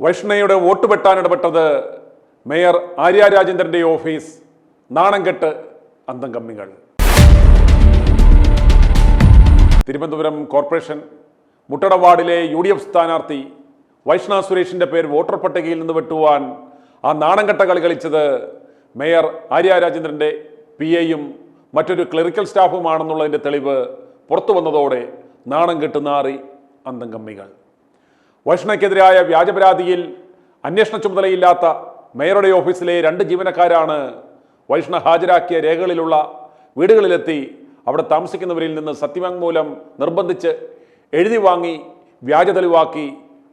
വൈഷ്ണയുടെ vote വെട്ടാൻ ഇടപെട്ടത് mayor Arya രാജേന്ദ്രന്റെ ഓഫീസ് നാണംകെട്ട് അന്തം കമ്മികൾ തിരുവനന്തപുരം കോർപ്പറേഷൻ മുട്ടട വാർഡിലെ യു ഡി എഫ് സ്ഥാനാർത്ഥി വൈഷ്ണ സുരേഷിന്റെ പേര് വോട്ടർ പട്ടികയിൽ നിന്ന് വെട്ടുവാൻ ആ നാണംകെട്ട കളി കളിച്ചത് മേയർ ആര്യ രാജേന്ദ്രന്റെ പി എയും മറ്റൊരു ക്ലറിക്കൽ സ്റ്റാഫുമാണെന്നുള്ളതിന്റെ തെളിവ് പുറത്തു വന്നതോടെ നാണം കെട്ടുനാറി അന്തംകമ്മികൾ. അന്തം കമ്മികൾ വൈഷ്ണയ്ക്കെതിരായ വ്യാജപരാതിയിൽ അന്വേഷണ ചുമതലയില്ലാത്ത മേയറുടെ ഓഫീസിലെ രണ്ട് ജീവനക്കാരാണ് വൈഷ്ണ ഹാജരാക്കിയ രേഖകളിലുള്ള വീടുകളിലെത്തി അവിടെ താമസിക്കുന്നവരിൽ നിന്ന് സത്യവാങ്മൂലം നിർബന്ധിച്ച് എഴുതി വാങ്ങി വ്യാജ തെളിവാക്കി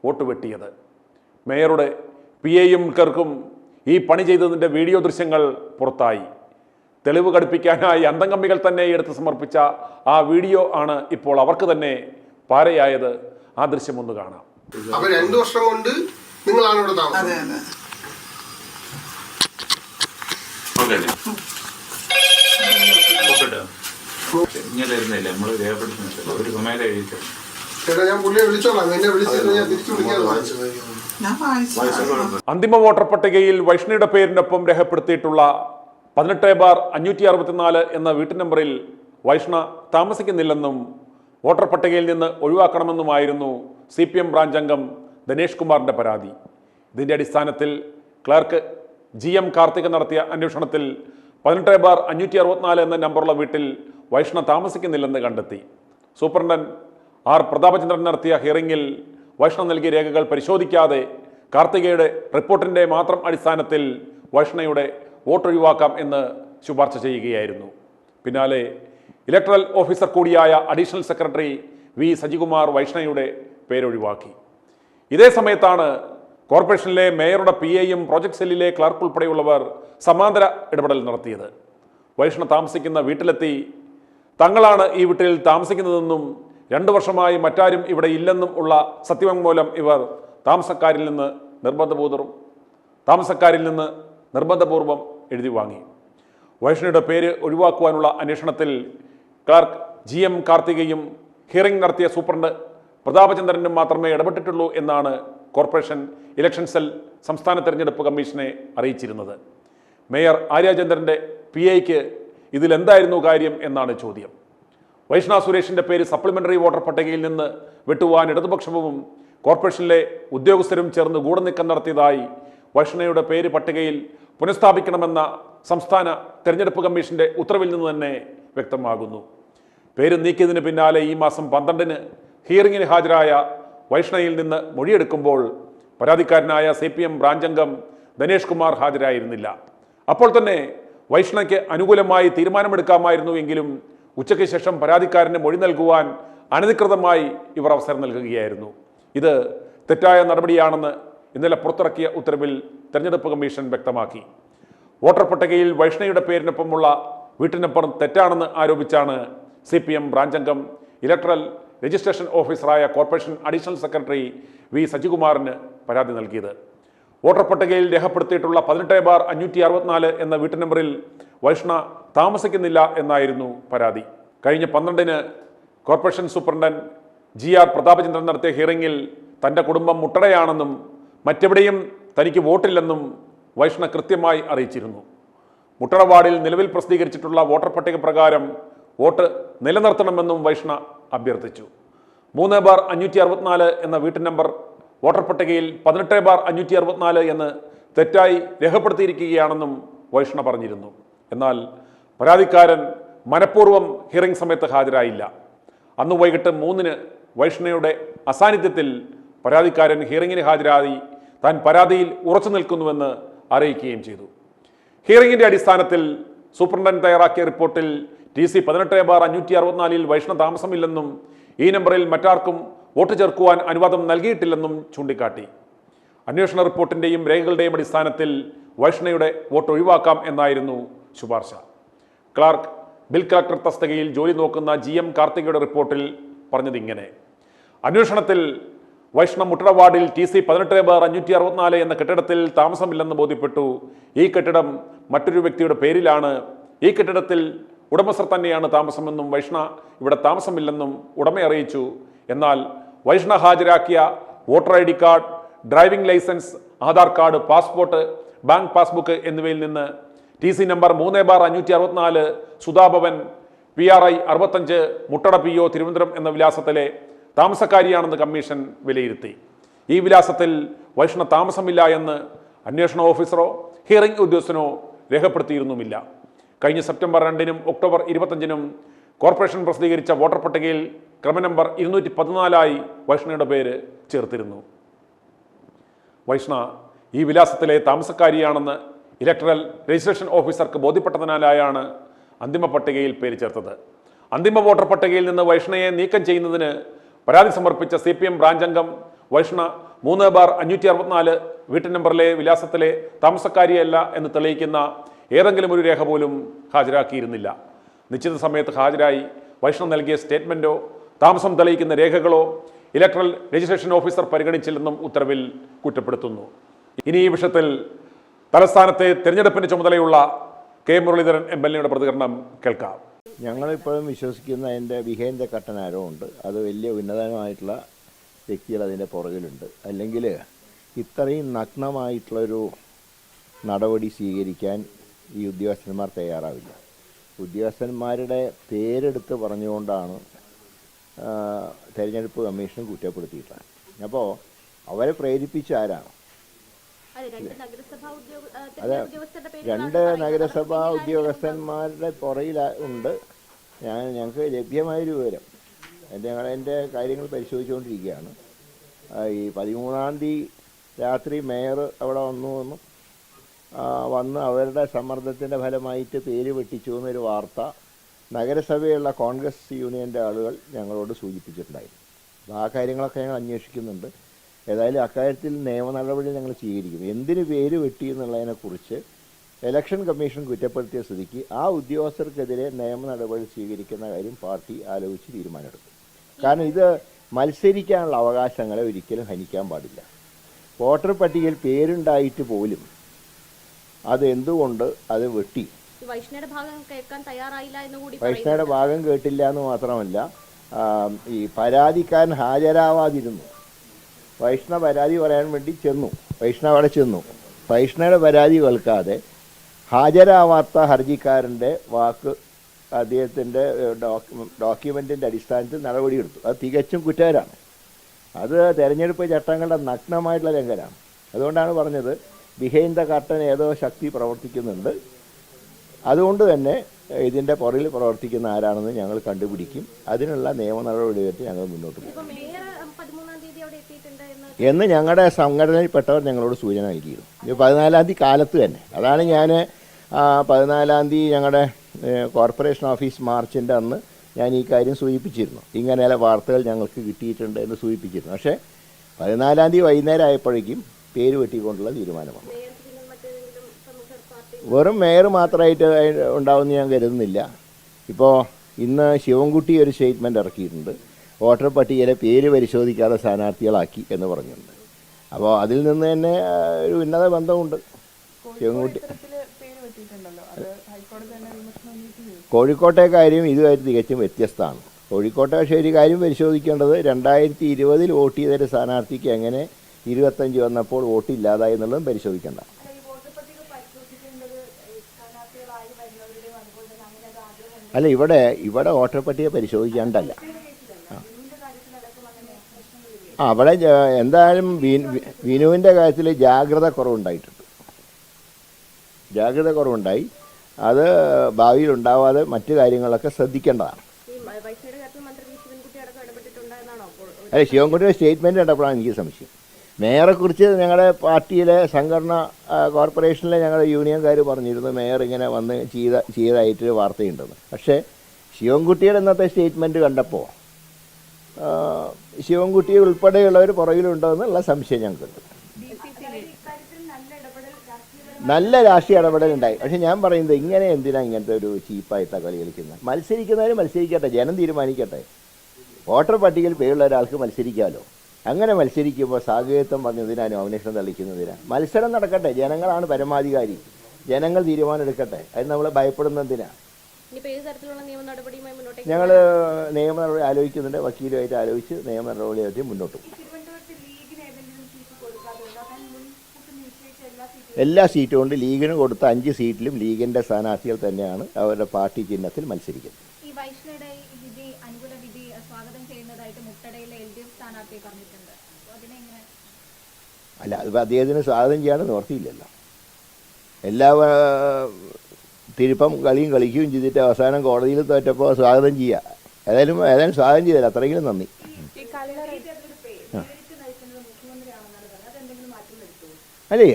വോട്ട് വെട്ടിയത്. മേയറുടെ പി എയും ക്ലർക്കും ഈ പണി ചെയ്തതിന്റെ വീഡിയോ ദൃശ്യങ്ങൾ പുറത്തായി. തെളിവ് ഘടിപ്പിക്കാനായി അന്തംകമ്മികൾ തന്നെ എടുത്ത് സമർപ്പിച്ച ആ വീഡിയോ ആണ് ഇപ്പോൾ അവർക്ക് തന്നെ പാരയായത്. ആ ദൃശ്യം ഒന്ന് കാണാം. അപ്പൊ രണ്ടു വർഷം കൊണ്ട് നിങ്ങളാണ് ഇവിടെ താമസം. അതെ അതെ. ഇങ്ങനെ തരുന്നില്ല നമ്മൾ രേഖപ്പെടുത്തുന്നില്ല ഒരു സമയം എഴുതിയിട്ടുണ്ട്. ചേട്ടാ ഞാൻ പുള്ളിയെ വിളിച്ചോളാം. എന്നെ വിളിച്ചിട്ട് ഞാൻ തിരിച്ചു വിളിക്കാതെ ഞാൻ വായിച്ചു. അന്തിമ വോട്ടർ പട്ടികയിൽ വൈഷ്ണിയുടെ പേരിനൊപ്പം രേഖപ്പെടുത്തിയിട്ടുള്ള പതിനെട്ട് ബാർ അഞ്ഞൂറ്റി അറുപത്തിനാല് എന്ന വീട്ടു നമ്പറിൽ വൈഷ്ണ താമസിക്കുന്നില്ലെന്നും വോട്ടർ പട്ടികയിൽ നിന്ന് ഒഴിവാക്കണമെന്നുമായിരുന്നു സി പി എം ബ്രാഞ്ച് അംഗം ദിനേഷ് കുമാറിന്റെ പരാതി. ഇതിന്റെ അടിസ്ഥാനത്തിൽ ക്ലർക്ക് ജി എം കാർത്തിക് നടത്തിയ അന്വേഷണത്തിൽ പതിനെട്ട് ബാർ അഞ്ഞൂറ്റി അറുപത്തിനാല് എന്ന നമ്പറുള്ള വീട്ടിൽ വൈഷ്ണ താമസിക്കുന്നില്ലെന്ന് കണ്ടെത്തി. സൂപ്രണ്ടൻ ആർ പ്രതാപചന്ദ്രൻ നടത്തിയ ഹിയറിംഗിൽ വൈഷ്ണവ് നൽകിയ രേഖകൾ പരിശോധിക്കാതെ കാർത്തികയുടെ റിപ്പോർട്ടിന്റെ മാത്രം അടിസ്ഥാനത്തിൽ വൈഷ്ണയുടെ വോട്ട് ഒഴിവാക്കാം എന്ന് ശുപാർശ ചെയ്യുകയായിരുന്നു. പിന്നാലെ ഇലക്ട്രൽ ഓഫീസർ കൂടിയായ അഡീഷണൽ സെക്രട്ടറി വി സജികുമാർ വൈഷ്ണയുടെ പേരൊഴിവാക്കി. ഇതേ സമയത്താണ് കോർപ്പറേഷനിലെ മേയറുടെ പി എയും പ്രോജക്ട് സെല്ലിലെ ക്ലർക്ക് ഉൾപ്പെടെയുള്ളവർ സമാന്തര ഇടപെടൽ നടത്തിയത്. വൈഷ്ണ താമസിക്കുന്ന വീട്ടിലെത്തി. തങ്ങളാണ് ഈ വീട്ടിൽ താമസിക്കുന്നതെന്നും രണ്ടു വർഷമായി മറ്റാരും ഇവിടെ ഇല്ലെന്നും ഉള്ള സത്യവാങ്മൂലം ഇവർ താമസക്കാരിൽ നിന്ന് നിർബന്ധപൂർവം താമസക്കാരിൽ നിന്ന് നിർബന്ധപൂർവം എഴുതി വാങ്ങി. വൈഷ്ണയുടെ പേര് ഒഴിവാക്കുവാനുള്ള അന്വേഷണത്തിൽ ക്ലർക്ക് ജി എം കാർത്തികയും ഹിയറിംഗ് നടത്തിയ സൂപ്രണ്ട് പ്രതാപചന്ദ്രനും മാത്രമേ ഇടപെട്ടിട്ടുള്ളൂ എന്നാണ് കോർപ്പറേഷൻ ഇലക്ഷൻ സെൽ സംസ്ഥാന തെരഞ്ഞെടുപ്പ് കമ്മീഷനെ അറിയിച്ചിരുന്നത്. മേയർ ആര്യചന്ദ്രന്റെ പി ഐക്ക് ഇതിലെന്തായിരുന്നു കാര്യം എന്നാണ് ചോദ്യം. വൈഷ്ണ സുരേഷിന്റെ പേര് സപ്ലിമെന്ററി വോട്ടർ പട്ടികയിൽ നിന്ന് വെട്ടുവാൻ ഇടതുപക്ഷവും കോർപ്പറേഷനിലെ ഉദ്യോഗസ്ഥരും ചേർന്ന് ഗൂഢനീക്കം നടത്തിയതായി വൈഷ്ണയുടെ പേര് പട്ടികയിൽ പുനഃസ്ഥാപിക്കണമെന്ന സംസ്ഥാന തെരഞ്ഞെടുപ്പ് കമ്മീഷന്റെ ഉത്തരവിൽ നിന്ന് തന്നെ വ്യക്തമാകുന്നു. പേര് നീക്കിയതിന് പിന്നാലെ ഈ മാസം പന്ത്രണ്ടിന് ഹിയറിംഗിന് ഹാജരായ വൈഷ്ണയിൽ നിന്ന് മൊഴിയെടുക്കുമ്പോൾ പരാതിക്കാരനായ സി പി എം ബ്രാഞ്ച് അംഗം ദിനേഷ് കുമാർ ഹാജരായിരുന്നില്ല. അപ്പോൾ തന്നെ വൈഷ്ണയ്ക്ക് അനുകൂലമായി തീരുമാനമെടുക്കാമായിരുന്നു എങ്കിലും ഉച്ചയ്ക്ക് ശേഷം പരാതിക്കാരന് മൊഴി നൽകുവാൻ അനധികൃതമായി ഇവർ അവസരം നൽകുകയായിരുന്നു. ഇത് തെറ്റായ നടപടിയാണെന്ന് ഇന്നലെ പുറത്തിറക്കിയ ഉത്തരവിൽ തെരഞ്ഞെടുപ്പ് കമ്മീഷൻ വ്യക്തമാക്കി. വോട്ടർ പട്ടികയിൽ വൈഷ്ണയുടെ പേരിനൊപ്പമുള്ള വീട്ടിനപ്പുറം തെറ്റാണെന്ന് ആരോപിച്ചാണ് സി പി എം ബ്രാഞ്ച് അംഗം ഇലക്ട്രൽ രജിസ്ട്രേഷൻ ഓഫീസറായ കോർപ്പറേഷൻ അഡീഷണൽ സെക്രട്ടറി വി സജികുമാറിന് പരാതി നൽകിയത്. വോട്ടർ പട്ടികയിൽ രേഖപ്പെടുത്തിയിട്ടുള്ള പതിനെട്ട് ബാർ അഞ്ഞൂറ്റി അറുപത്തിനാല് എന്ന വീട്ടു നമ്പറിൽ വൈഷ്ണ താമസിക്കുന്നില്ല എന്നായിരുന്നു പരാതി. കഴിഞ്ഞ പന്ത്രണ്ടിന് corporation superintendent G R Prathapachandran നടത്തിയ ഹിയറിംഗിൽ തന്റെ കുടുംബം മുട്ടടയാണെന്നും മറ്റെവിടെയും തനിക്ക് വോട്ടില്ലെന്നും വൈഷ്ണ കൃത്യമായി അറിയിച്ചിരുന്നു. മുട്ടട വാർഡിൽ നിലവിൽ പ്രസിദ്ധീകരിച്ചിട്ടുള്ള വോട്ടർ പട്ടിക പ്രകാരം വോട്ട് നിലനിർത്തണമെന്നും വൈഷ്ണ അഭ്യർത്ഥിച്ചു. മൂന്ന് ബാർ അഞ്ഞൂറ്റി അറുപത്തിനാല് എന്ന വീട്ടു നമ്പർ വോട്ടർ പട്ടികയിൽ പതിനെട്ട് ബാർ അഞ്ഞൂറ്റി അറുപത്തിനാല് എന്ന് തെറ്റായി രേഖപ്പെടുത്തിയിരിക്കുകയാണെന്നും വൈഷ്ണ പറഞ്ഞിരുന്നു. എന്നാൽ പരാതിക്കാരൻ മനഃപൂർവം ഹിയറിംഗ് സമയത്ത് ഹാജരായില്ല. അന്ന് വൈകിട്ട് മൂന്നിന് വൈഷ്ണയുടെ അസാന്നിധ്യത്തിൽ പരാതിക്കാരൻ ഹിയറിംഗിന് ഹാജരായി താൻ പരാതിയിൽ ഉറച്ചു നിൽക്കുന്നുവെന്ന് അറിയിക്കുകയും ചെയ്തു. ഹിയറിംഗിന്റെ അടിസ്ഥാനത്തിൽ സൂപ്രണ്ടൻ തയ്യാറാക്കിയ റിപ്പോർട്ടിൽ ടി സി പതിനെട്ട് ബാർ അഞ്ഞൂറ്റി അറുപത്തിനാലിൽ വൈഷ്ണ താമസമില്ലെന്നും ഈ നമ്പറിൽ മറ്റാർക്കും വോട്ട് ചേർക്കുവാൻ അനുവാദം നൽകിയിട്ടില്ലെന്നും ചൂണ്ടിക്കാട്ടി. അന്വേഷണ റിപ്പോർട്ടിന്റെയും രേഖകളുടെയും അടിസ്ഥാനത്തിൽ വൈഷ്ണയുടെ വോട്ട് ഒഴിവാക്കാം എന്നായിരുന്നു ശുപാർശ. ക്ലാർക്ക് ബിൽ കളക്ടർ തസ്തികയിൽ ജോലി നോക്കുന്ന ജി എം കാർത്തികയുടെ റിപ്പോർട്ടിൽ പറഞ്ഞതിങ്ങനെ. അന്വേഷണത്തിൽ വൈഷ്ണവ് മുട്ടട വാർഡിൽ ടി സി പതിനെട്ട് ബാർ അഞ്ഞൂറ്റി അറുപത്തിനാല് എന്ന കെട്ടിടത്തിൽ താമസമില്ലെന്ന് ബോധ്യപ്പെട്ടു. ഈ കെട്ടിടം മറ്റൊരു വ്യക്തിയുടെ പേരിലാണ്. ഈ കെട്ടിടത്തിൽ ഉടമസ്ഥർ തന്നെയാണ് താമസമെന്നും വൈഷ്ണ ഇവിടെ താമസമില്ലെന്നും ഉടമ അറിയിച്ചു. എന്നാൽ വൈഷ്ണ ഹാജരാക്കിയ voter I D card driving licence Aadhaar card passport bank passbook എന്നിവയിൽ നിന്ന് ടി സി നമ്പർ മൂന്ന് ബാർ അഞ്ഞൂറ്റി അറുപത്തിനാല് സുധാഭവൻ പി ആർ ഐ അറുപത്തഞ്ച് മുട്ടട പി ഒ തിരുവനന്തപുരം എന്ന വിലാസത്തിലെ താമസക്കാരിയാണെന്ന് കമ്മീഷൻ വിലയിരുത്തി. ഈ വിലാസത്തിൽ വൈഷ്ണ താമസമില്ല എന്ന് അന്വേഷണ ഓഫീസറോ ഹിയറിംഗ് ഉദ്യോഗസ്ഥനോ രേഖപ്പെടുത്തിയിരുന്നുമില്ല. കഴിഞ്ഞ സെപ്റ്റംബർ രണ്ടിനും ഒക്ടോബർ ഇരുപത്തഞ്ചിനും കോർപ്പറേഷൻ പ്രസിദ്ധീകരിച്ച വോട്ടർ പട്ടികയിൽ ക്രമ നമ്പർ ഇരുന്നൂറ്റി പതിനാലായി വൈഷ്ണയുടെ പേര് ചേർത്തിരുന്നു. വൈഷ്ണ ഈ വിലാസത്തിലെ താമസക്കാരിയാണെന്ന് ഇലക്ട്രൽ രജിസ്ട്രേഷൻ ഓഫീസർക്ക് ബോധ്യപ്പെട്ടതിനാലായാണ് അന്തിമ പട്ടികയിൽ പേര് ചേർത്തത്. അന്തിമ വോട്ടർ പട്ടികയിൽ നിന്ന് വൈഷ്ണയെ നീക്കം ചെയ്യുന്നതിന് പരാതി സമർപ്പിച്ച സി പി എം ബ്രാഞ്ച് അംഗം വൈഷ്ണ മൂന്ന് ബാർ അഞ്ഞൂറ്റി അറുപത്തിനാല് വീട്ടു നമ്പറിലെ വിലാസത്തിലെ താമസക്കാരിയല്ല എന്ന് തെളിയിക്കുന്ന ഏതെങ്കിലും ഒരു രേഖ പോലും ഹാജരാക്കിയിരുന്നില്ല. നിശ്ചിത സമയത്ത് ഹാജരായി വൈഷ്ണവ് നൽകിയ സ്റ്റേറ്റ്മെന്റോ താമസം തെളിയിക്കുന്ന രേഖകളോ ഇലക്ട്രൽ രജിസ്ട്രേഷൻ ഓഫീസർ പരിഗണിച്ചില്ലെന്നും ഉത്തരവിൽ കുറ്റപ്പെടുത്തുന്നു. ഇനി ഈ വിഷയത്തിൽ തലസ്ഥാനത്തെ തിരഞ്ഞെടുപ്പിന് ചുമതലയുള്ള കെ മുരളീധരൻ എം എൽ എയുടെ പ്രതികരണം കേൾക്കാം. ഞങ്ങളിപ്പോഴും വിശ്വസിക്കുന്ന അതിന്റെ ബിഹൈൻഡ് കട്ടനാരോ ഉണ്ട്. അത് വലിയ ഉന്നതമായിട്ടുള്ള വ്യക്തികൾ അതിന്റെ പുറകിലുണ്ട്. അല്ലെങ്കിൽ ഇത്രയും നഗ്നമായിട്ടുള്ളൊരു നടപടി സ്വീകരിക്കാൻ ഈ ഉദ്യോഗസ്ഥന്മാർ തയ്യാറാവില്ല. ഉദ്യോഗസ്ഥന്മാരുടെ പേരെടുത്ത് പറഞ്ഞുകൊണ്ടാണ് തെരഞ്ഞെടുപ്പ് കമ്മീഷൻ കുറ്റപ്പെടുത്തിയിട്ടുള്ളത്. അപ്പോൾ അവരെ പ്രേരിപ്പിച്ച ആരാണ്? അതെ രണ്ട് നഗരസഭാ ഉദ്യോഗസ്ഥന്മാരുടെ പുറയിൽ ഉണ്ട്. ഞാൻ ഞങ്ങൾക്ക് ലഭ്യമായൊരു വിവരം. എന്റെ ഞങ്ങൾ എന്റെ കാര്യങ്ങൾ പരിശോധിച്ചുകൊണ്ടിരിക്കുകയാണ്. ഈ പതിമൂന്നാം തീയതി രാത്രി മേയർ അവിടെ വന്നു എന്നും വന്ന് അവരുടെ സമ്മർദ്ദത്തിന്റെ ഫലമായിട്ട് പേര് വെട്ടിച്ചു എന്നൊരു വാർത്ത നഗരസഭയുള്ള കോൺഗ്രസ് യൂണിയന്റെ ആളുകൾ ഞങ്ങളോട് സൂചിപ്പിച്ചിട്ടുണ്ടായിരുന്നു. അപ്പോൾ ആ കാര്യങ്ങളൊക്കെ ഞങ്ങൾ അന്വേഷിക്കുന്നുണ്ട്. ഏതായാലും അക്കാര്യത്തിൽ നിയമ നടപടി ഞങ്ങൾ സ്വീകരിക്കും എന്തിന് പേര് വെട്ടി എന്നുള്ളതിനെക്കുറിച്ച് ഇലക്ഷൻ കമ്മീഷൻ കുറ്റപ്പെടുത്തിയ സ്ഥിതിക്ക് ആ ഉദ്യോഗസ്ഥർക്കെതിരെ നിയമ നടപടി സ്വീകരിക്കുന്ന കാര്യം പാർട്ടി ആലോചിച്ച് തീരുമാനമെടുക്കും കാരണം ഇത് മത്സരിക്കാനുള്ള അവകാശങ്ങളെ ഒരിക്കലും ഹനിക്കാൻ പാടില്ല. വോട്ടർ പട്ടികയിൽ പേരുണ്ടായിട്ട് പോലും അത് എന്തുകൊണ്ട് അത് വെട്ടി? വൈഷ്ണയുടെ ഭാഗം കേൾക്കാൻ തയ്യാറായില്ല എന്ന് കൂടി വൈഷ്ണയുടെ ഭാഗം കേട്ടില്ല എന്ന് മാത്രമല്ല ഈ പരാതിക്കാരൻ ഹാജരാവാതിരുന്നു. വൈഷ്ണവ പരാതി പറയാൻ വേണ്ടി ചെന്നു. വൈഷ്ണ അവിടെ ചെന്നു. വൈഷ്ണയുടെ പരാതി കേൾക്കാതെ ഹാജരാവാത്ത ഹർജിക്കാരന്റെ വാക്ക് അദ്ദേഹത്തിന്റെ ഡോക്യുമെന്റിന്റെ അടിസ്ഥാനത്തിൽ നടപടിയെടുത്തു. അത് തികച്ചും കുറ്റകരമാണ്. അത് തെരഞ്ഞെടുപ്പ് ചട്ടങ്ങളുടെ നഗ്നമായിട്ടുള്ള ലംഘനമാണ് അതുകൊണ്ടാണ് പറഞ്ഞത് ബിഹൈൻഡ് ദ കർട്ടൻ ഏതോ ശക്തി പ്രവർത്തിക്കുന്നുണ്ട്. അതുകൊണ്ട് തന്നെ ഇതിന്റെ പുറകിൽ പ്രവർത്തിക്കുന്ന ആരാണെന്ന് ഞങ്ങൾ കണ്ടുപിടിക്കും. അതിനുള്ള നിയമ നടപടിയായിട്ട് ഞങ്ങൾ മുന്നോട്ട് പോകും. എന്ന് ഞങ്ങളുടെ സംഘടനയിൽപ്പെട്ടവർ ഞങ്ങളോട് സൂചന നൽകിയിരുന്നു. ഇത് പതിനാലാം തീയതി കാലത്ത് തന്നെ. അതാണ് ഞാൻ പതിനാലാം തീയതി ഞങ്ങളുടെ കോർപ്പറേഷൻ ഓഫീസ് മാർച്ചിന്റെ അന്ന് ഞാൻ ഈ കാര്യം സൂചിപ്പിച്ചിരുന്നു. ഇങ്ങനെയുള്ള വാർത്തകൾ ഞങ്ങൾക്ക് കിട്ടിയിട്ടുണ്ട് എന്ന് സൂചിപ്പിച്ചിരുന്നു. പക്ഷേ പതിനാലാം തീയതി വൈകുന്നേരം ആയപ്പോഴേക്കും പേര് വെട്ടിക്കൊണ്ടുള്ള തീരുമാനമാണ്. വെറും മേയർ മാത്രമായിട്ട് ഉണ്ടാവുമെന്ന് ഞാൻ കരുതുന്നില്ല. ഇപ്പോൾ ഇന്ന് ശിവൻകുട്ടി ഒരു സ്റ്റേറ്റ്മെന്റ് ഇറക്കിയിട്ടുണ്ട്. വോട്ടർ പട്ടികയിലെ പേര് പരിശോധിക്കാതെ സ്ഥാനാർത്ഥികളാക്കി എന്ന് പറഞ്ഞിട്ടുണ്ട്. അപ്പോൾ അതിൽ നിന്ന് തന്നെ ഒരു ഉന്നത ബന്ധമുണ്ട്. ശിവൻകുട്ടി കോഴിക്കോട്ടെ കാര്യം ഇതുമായിട്ട് തികച്ചും വ്യത്യസ്തമാണ്. കോഴിക്കോട്ടെ പക്ഷേ ഒരു കാര്യം പരിശോധിക്കേണ്ടത് രണ്ടായിരത്തി ഇരുപതിൽ വോട്ട് ചെയ്തൊരു സ്ഥാനാർത്ഥിക്ക് എങ്ങനെ ഇരുപത്തഞ്ച് വന്നപ്പോൾ വോട്ട് ഇല്ലാതായി എന്നുള്ളതും പരിശോധിക്കേണ്ട. അല്ല ഇവിടെ ഇവിടെ വോട്ടർ പട്ടിക പരിശോധിക്കാണ്ടല്ല ആ അവിടെ എന്തായാലും വിനുവിന്റെ കാര്യത്തിൽ ജാഗ്രത കുറവുണ്ടായിട്ടുണ്ട്. ജാഗ്രത കുറവുണ്ടായി. അത് ഭാവിയിൽ ഉണ്ടാവാതെ മറ്റു കാര്യങ്ങളൊക്കെ ശ്രദ്ധിക്കേണ്ടതാണ്. അല്ല ശിവൻകുട്ടിയുടെ സ്റ്റേറ്റ്മെന്റ് കണ്ടപ്പോഴാണ് എനിക്ക് സംശയം. മേയറെക്കുറിച്ച് ഞങ്ങളുടെ പാർട്ടിയിലെ സംഘടന കോർപ്പറേഷനിലെ ഞങ്ങളുടെ യൂണിയൻകാർ പറഞ്ഞിരുന്നു മേയർ ഇങ്ങനെ വന്ന് ചെയ്ത ചെയ്തായിട്ടൊരു വാർത്തയുണ്ടെന്ന്. പക്ഷേ ശിവൻകുട്ടിയുടെ ഇന്നത്തെ സ്റ്റേറ്റ്മെന്റ് കണ്ടപ്പോൾ ശിവൻകുട്ടി ഉൾപ്പെടെയുള്ളവർ പുറകിലുണ്ടോ എന്നുള്ള സംശയം ഞങ്ങൾക്കുണ്ട്. നല്ല രാഷ്ട്രീയ ഇടപെടലുണ്ടായി. പക്ഷെ ഞാൻ പറയുന്നത് ഇങ്ങനെ എന്തിനാ ഇങ്ങനത്തെ ഒരു ചീപ്പായിട്ട കളി കളിക്കുന്നത്? മത്സരിക്കുന്നവർ മത്സരിക്കട്ടെ ജനം തീരുമാനിക്കട്ടെ. വോട്ടർ പട്ടികയിൽ പേരുള്ള ഒരാൾക്ക് മത്സരിക്കാമല്ലോ അങ്ങനെ മത്സരിക്കുമ്പോൾ സാഹചര്യത്വം പറഞ്ഞതിനാലും അന്വേഷണം തളിക്കുന്നതിനാ മത്സരം നടക്കട്ടെ ജനങ്ങളാണ് പരമാധികാരി. ജനങ്ങൾ തീരുമാനം എടുക്കട്ടെ അത് നമ്മൾ ഭയപ്പെടുന്നതിനാ ഞങ്ങൾ നിയമ നടപടി ആലോചിക്കുന്നുണ്ട്. വക്കീലുമായിട്ട് ആലോചിച്ച് നിയമ നടപടിയായിട്ട് മുന്നോട്ട് പോകും. എല്ലാ സീറ്റും കൊണ്ട് ലീഗിന് കൊടുത്ത അഞ്ച് സീറ്റിലും ലീഗിന്റെ സ്ഥാനാർത്ഥികൾ തന്നെയാണ് അവരുടെ പാർട്ടി ചിഹ്നത്തിൽ മത്സരിക്കുന്നത് ഈ വൈഷ്ണയുടെ ഈ വിധി അനുകൂല വിധി സ്വാഗതം ചെയ്യുന്നതായിട്ട് മുട്ടടയിലെ എൽ ഡി എഫ് സ്ഥാനാർത്ഥി പറഞ്ഞിട്ടുണ്ട്. അതിനെങ്ങനെ അല്ല അതിപ്പോൾ അദ്ദേഹത്തിന് സ്വാഗതം ചെയ്യാൻ നിവർത്തിയില്ലല്ലോ. എല്ലാ തിരുപ്പം കളിയും കളിക്കുകയും ചെയ്തിട്ട് അവസാനം കോടതിയിൽ തോറ്റപ്പോൾ സ്വാഗതം ചെയ്യുക. ഏതായാലും ഏതായാലും സ്വാഗതം ചെയ്തല്ല അത്രയെങ്കിലും നന്ദി. അല്ലേ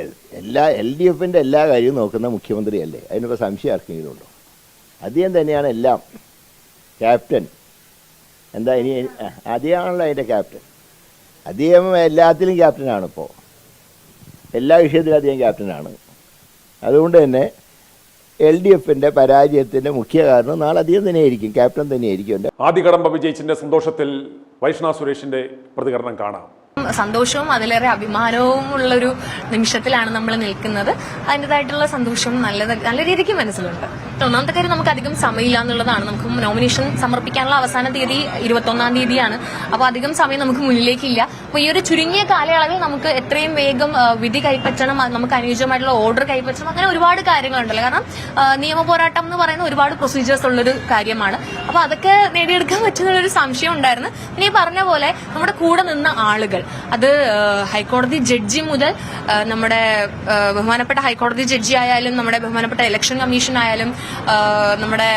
എല്ലാ എൽ ഡി എഫിന്റെ എല്ലാ കാര്യവും നോക്കുന്ന മുഖ്യമന്ത്രിയല്ലേ? അതിനിപ്പോൾ സംശയം ആർക്കെങ്കിലും ഉണ്ടോ? അദ്ദേഹം തന്നെയാണ് എല്ലാം ക്യാപ്റ്റൻ. എന്താ ഇനി അതിയാണല്ലോ അതിന്റെ ക്യാപ്റ്റൻ അധികം എല്ലാത്തിലും ക്യാപ്റ്റനാണ് ഇപ്പോൾ എല്ലാ വിഷയത്തിലും അധികം ക്യാപ്റ്റനാണ് അതുകൊണ്ട് തന്നെ എൽ ഡി എഫിന്റെ പരാജയത്തിന്റെ മുഖ്യ കാരണം നാളെ അധികം തന്നെയായിരിക്കും ക്യാപ്റ്റൻ തന്നെയായിരിക്കും എന്റെ ആദ്യ കടമ്പ വിജയിച്ചിന്റെ സന്തോഷത്തിൽ വൈഷ്ണ സുരേഷിന്റെ പ്രതികരണം കാണാം. സന്തോഷവും അതിലേറെ അഭിമാനവും ഉള്ളൊരു നിമിഷത്തിലാണ് നമ്മൾ നിൽക്കുന്നത്. അതിന്റെതായിട്ടുള്ള സന്തോഷം നല്ല നല്ല രീതിക്ക് മനസ്സിലുണ്ട്. ഒന്നാമത്തെ കാര്യം നമുക്ക് അധികം സമയമില്ല എന്നുള്ളതാണ്. നമുക്ക് നോമിനേഷൻ സമർപ്പിക്കാനുള്ള അവസാന തീയതി ഇരുപത്തൊന്നാം തീയതിയാണ്. അപ്പോൾ അധികം സമയം നമുക്ക് മുന്നിലേക്കില്ല. അപ്പോൾ ഈ ഒരു ചുരുങ്ങിയ കാലയളവിൽ നമുക്ക് എത്രയും വേഗം വിധി കൈപ്പറ്റണം നമുക്ക് അനുയോജ്യമായിട്ടുള്ള ഓർഡർ കൈപ്പറ്റണം അങ്ങനെ ഒരുപാട് കാര്യങ്ങളുണ്ടല്ലോ. കാരണം നിയമ പോരാട്ടം എന്ന് പറയുന്ന ഒരുപാട് പ്രൊസീജിയേഴ്സ് ഉള്ളൊരു കാര്യമാണ്. അപ്പോൾ അതൊക്കെ നേടിയെടുക്കാൻ പറ്റുന്ന ഒരു സംശയം ഉണ്ടായിരുന്നു. ഈ പറഞ്ഞ പോലെ നമ്മുടെ കൂടെ നിന്ന ആളുകൾ അത് ഹൈക്കോടതി ജഡ്ജി മുതൽ നമ്മുടെ ബഹുമാനപ്പെട്ട ഹൈക്കോടതി ജഡ്ജി ആയാലും നമ്മുടെ ബഹുമാനപ്പെട്ട ഇലക്ഷൻ കമ്മീഷൻ ആയാലും നമ്മുടെ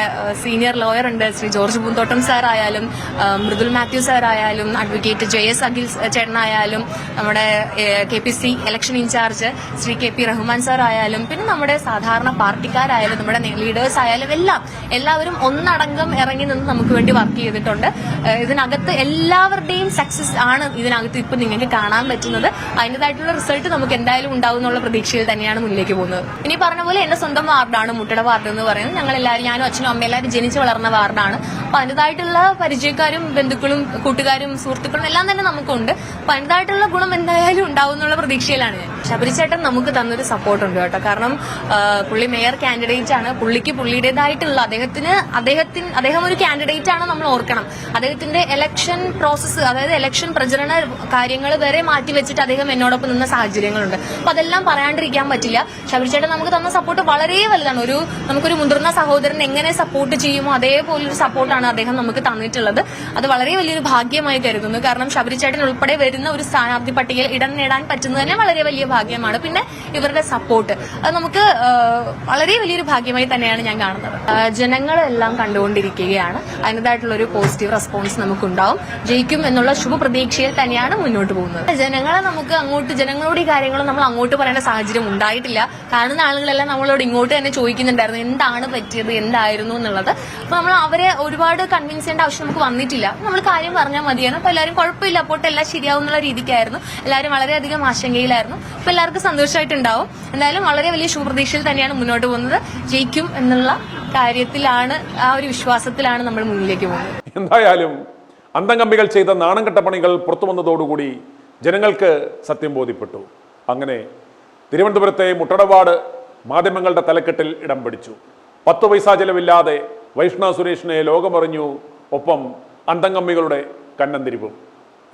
സീനിയർ ലോയർ ഉണ്ട് ശ്രീ ജോർജ് പൂന്തോട്ടം സാർ ആയാലും മൃദുൽ മാത്യു സാർ ആയാലും അഡ്വക്കേറ്റ് ജെ എസ് അഖിൽ ചേട്ടനായാലും നമ്മുടെ K P C election in charge Shri K P Rahman sir ആയാലും പിന്നെ നമ്മുടെ സാധാരണ പാർട്ടിക്കാരായാലും നമ്മുടെ ലീഡേഴ്സ് ആയാലും എല്ലാം എല്ലാവരും ഒന്നടങ്കം ഇറങ്ങി നിന്ന് നമുക്ക് വേണ്ടി വർക്ക് ചെയ്തിട്ടുണ്ട്. ഇതിനകത്ത് എല്ലാവരുടെയും സക്സസ് ആണ് ഇതിനകത്ത് ഇപ്പൊ നിങ്ങൾക്ക് കാണാൻ പറ്റുന്നത്. അതിന്റെതായിട്ടുള്ള റിസൾട്ട് നമുക്ക് എന്തായാലും ഉണ്ടാവും എന്നുള്ള പ്രതീക്ഷയിൽ തന്നെയാണ് മുന്നിലേക്ക് പോകുന്നത്. ഇനി പറഞ്ഞ പോലെ എന്റെ സ്വന്തം വാർഡാണ് മുട്ടയുടെ വാർഡ് എന്ന് പറയുന്നത്. ഞങ്ങൾ എല്ലാവരും ഞാനും അച്ഛനും അമ്മയും എല്ലാവരും ജനിച്ചു വളർന്ന വാർഡാണ്. അപ്പൊ അതിന്റെതായിട്ടുള്ള പരിചയക്കാരും ബന്ധുക്കളും കൂട്ടുകാരും സുഹൃത്തുക്കളും എല്ലാം തന്നെ നമുക്കുണ്ട്. അപ്പൊ ഗുണം എന്തായാലും ഉണ്ടാവും എന്നുള്ള പ്രതീക്ഷയിലാണ് ഞാൻ. ശബരിച്ചേട്ടൻ നമുക്ക് തന്നൊരു സപ്പോർട്ട് ഉണ്ട് കേട്ടോ. കാരണം പുള്ളി മേയർ കാൻഡിഡേറ്റ് ആണ്. പുള്ളിക്ക് പുള്ളിയുടേതായിട്ടുള്ള അദ്ദേഹത്തിന് അദ്ദേഹത്തിന് അദ്ദേഹം ഒരു കാൻഡിഡേറ്റ് ആണ് നമ്മൾ ഓർക്കണം. അദ്ദേഹത്തിന്റെ ഇലക്ഷൻ പ്രോസസ്സ് അതായത് ഇലക്ഷൻ പ്രചരണ കാര്യങ്ങൾ വരെ മാറ്റി വെച്ചിട്ട് അദ്ദേഹം എന്നോടൊപ്പം നിന്ന സാഹചര്യങ്ങളുണ്ട്. അപ്പൊ അതെല്ലാം പറയാണ്ടിരിക്കാൻ പറ്റില്ല. ശബരിച്ചേട്ടൻ നമുക്ക് തന്ന സപ്പോർട്ട് വളരെ വലുതാണ്. ഒരു നമുക്കൊരു മുതിർന്ന സഹോദരൻ എങ്ങനെ സപ്പോർട്ട് ചെയ്യുമോ അതേപോലൊരു സപ്പോർട്ടാണ് അദ്ദേഹം നമുക്ക് തന്നിട്ടുള്ളത്. അത് വളരെ വലിയൊരു ഭാഗ്യമായി കരുതുന്നു. കാരണം ശബരിച്ചേട്ടൻ ഉൾപ്പെടെ വരുന്ന ഒരു സ്ഥാനാർത്ഥി പട്ടികയിൽ ഇടം നേടാൻ പറ്റുന്നത് തന്നെ വളരെ വലിയ ഭാഗ്യമാണ്. പിന്നെ ഇവരുടെ സപ്പോർട്ട് അത് നമുക്ക് വളരെ വലിയൊരു ഭാഗ്യമായി തന്നെയാണ് ഞാൻ കാണുന്നത്. ജനങ്ങളെല്ലാം കണ്ടുകൊണ്ടിരിക്കുകയാണ്. അതിന്റെതായിട്ടുള്ള ഒരു പോസിറ്റീവ് റെസ്പോൺസ് നമുക്കുണ്ടാവും. ജയിക്കും എന്നുള്ള ശുഭപ്രതീക്ഷയിൽ തന്നെയാണ് മുന്നോട്ട് പോകുന്നത്. ജനങ്ങളെ നമുക്ക് അങ്ങോട്ട് ജനങ്ങളോട് ഈ കാര്യങ്ങൾ നമ്മൾ അങ്ങോട്ട് പറയേണ്ട സാഹചര്യം ഉണ്ടായിട്ടില്ല. കാണുന്ന ആളുകളെല്ലാം നമ്മളോട് ഇങ്ങോട്ട് തന്നെ ചോദിക്കുന്നുണ്ടായിരുന്നു. എന്താണ് പറ്റിയത്? എന്തായിരുന്നു എന്നുള്ളത്. അപ്പൊ നമ്മൾ അവരെ ഒരുപാട് കൺവിൻസ് ചെയ്യേണ്ട ആവശ്യം നമുക്ക് വന്നിട്ടില്ല. നമ്മൾ കാര്യം പറഞ്ഞാൽ മതിയാണ്. അപ്പൊ എല്ലാവരും കുഴപ്പമില്ല. അപ്പോട്ട് എല്ലാം ശരിയാവും. എന്നുള്ള രീതിക്കായിരുന്നു. എല്ലാവരും വളരെയധികം ആശങ്കയിലായിരുന്നു. ഇപ്പൊ എല്ലാവർക്കും സന്തോഷമായിട്ടുണ്ടാവും. എന്തായാലും വളരെ വലിയ ശുഭപ്രതീക്ഷയിൽ തന്നെയാണ് മുന്നോട്ട് പോകുന്നത്. ജയിക്കും എന്നുള്ള കാര്യത്തിലാണ് ആ ഒരു വിശ്വാസത്തിലാണ് നമ്മൾ മുന്നിലേക്ക് പോകുന്നത്. എന്തായാലും അന്തംകമ്പികൾ ചെയ്ത നാണംകെട്ട പണികൾ പുറത്തു വന്നതോടുകൂടി ജനങ്ങൾക്ക് സത്യം ബോധ്യപ്പെട്ടു. അങ്ങനെ തിരുവനന്തപുരത്തെ മുട്ടടവാട് മാധ്യമങ്ങളുടെ തലക്കെട്ടിൽ ഇടം പിടിച്ചു. പത്ത് പൈസ ചെലവില്ലാതെ വൈഷ്ണവ സുരേഷിനെ ലോകമറിഞ്ഞു. ഒപ്പം അന്തംകമ്മികളുടെ കന്നന്തിരിവും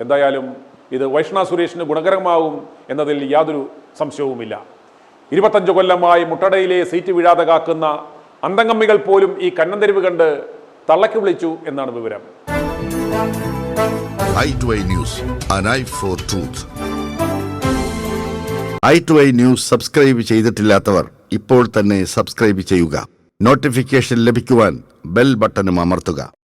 എന്തായാലും ഇത് വൈഷ്ണ സുരേഷിന് ഗുണകരമാവും എന്നതിൽ യാതൊരു സംശയവുമില്ല. ഇരുപത്തഞ്ച് കൊല്ലമായി മുട്ടടയിലെ സീറ്റ് വീഴാതെ കാക്കുന്ന അന്തംഗമ്മികൾ പോലും ഈ കന്നന്തരിവ് കണ്ട് തള്ളക്കി വിളിച്ചു എന്നാണ് വിവരം. I to I news I I news subscribe ചെയ്തിട്ടില്ലാത്തവർ ഇപ്പോൾ തന്നെ സബ്സ്ക്രൈബ് ചെയ്യുക. നോട്ടിഫിക്കേഷൻ ലഭിക്കുവാൻ ബെൽ ബട്ടണും അമർത്തുക.